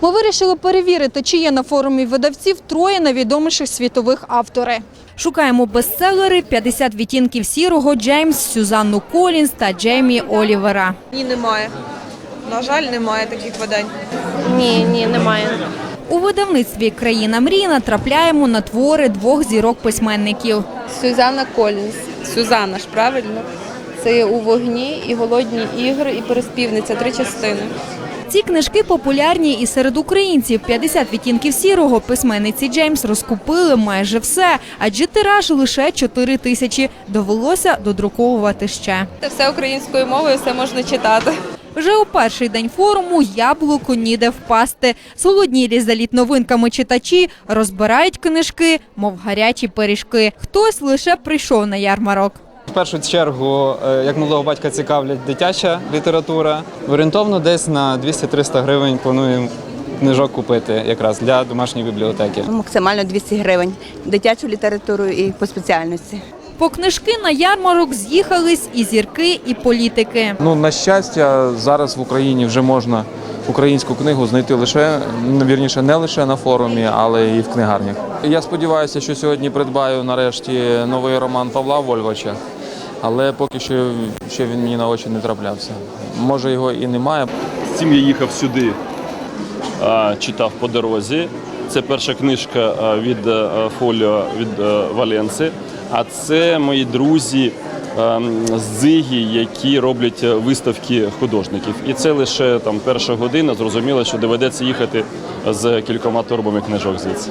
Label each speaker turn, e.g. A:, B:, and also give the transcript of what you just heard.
A: Ми вирішили перевірити, чи є на форумі видавців троє найвідоміших світових автори. Шукаємо бестселери «50 відтінків сірого Джеймс, Сюзанну Колінс та Джеймі Олівера.
B: Ні, немає. На жаль, немає таких видань.
C: Ні, ні, немає.
A: У видавництві Країна мрій натрапляємо на твори двох зірок письменників.
C: Сюзанна Колінс. Сюзанна ж правильно. Це є у вогні і голодні ігри, і переспівниця. Три частини.
A: Ці книжки популярні і серед українців. 50 відтінків сірого письменниці Джеймс розкупили майже все, адже тираж лише 4 тисячі. Довелося додруковувати ще.
C: Це все українською мовою, все можна читати.
A: Вже у перший день форуму яблуко ніде впасти. Зголоднілі за літ новинками читачі розбирають книжки, мов гарячі пиріжки. Хтось лише прийшов на ярмарок.
D: Першу чергу, е, як малого батька цікавлять дитяча література. Орієнтовно десь на 200-300 гривень плануємо книжок купити якраз для домашньої бібліотеки.
E: Максимально 200 гривень. Дитячу літературу і по спеціальності.
A: По книжки на ярмарок з'їхались і зірки, і політики.
F: Ну, на щастя, зараз в Україні вже можна українську книгу знайти лише, ну, вірніше, не лише на форумі, але і в книгарнях. Я сподіваюся, що сьогодні придбаю нарешті новий роман Павла Вольвача, але поки що ще він мені на очі не траплявся. Може, його і немає.
G: З цим я їхав сюди, читав по дорозі. Це перша книжка від е, фоліо від е, Валенси. А це мої друзі ем, з Зигі, які роблять е, виставки художників. І це лише там перша година. Зрозуміло, що доведеться їхати з кількома торбами книжок звідси.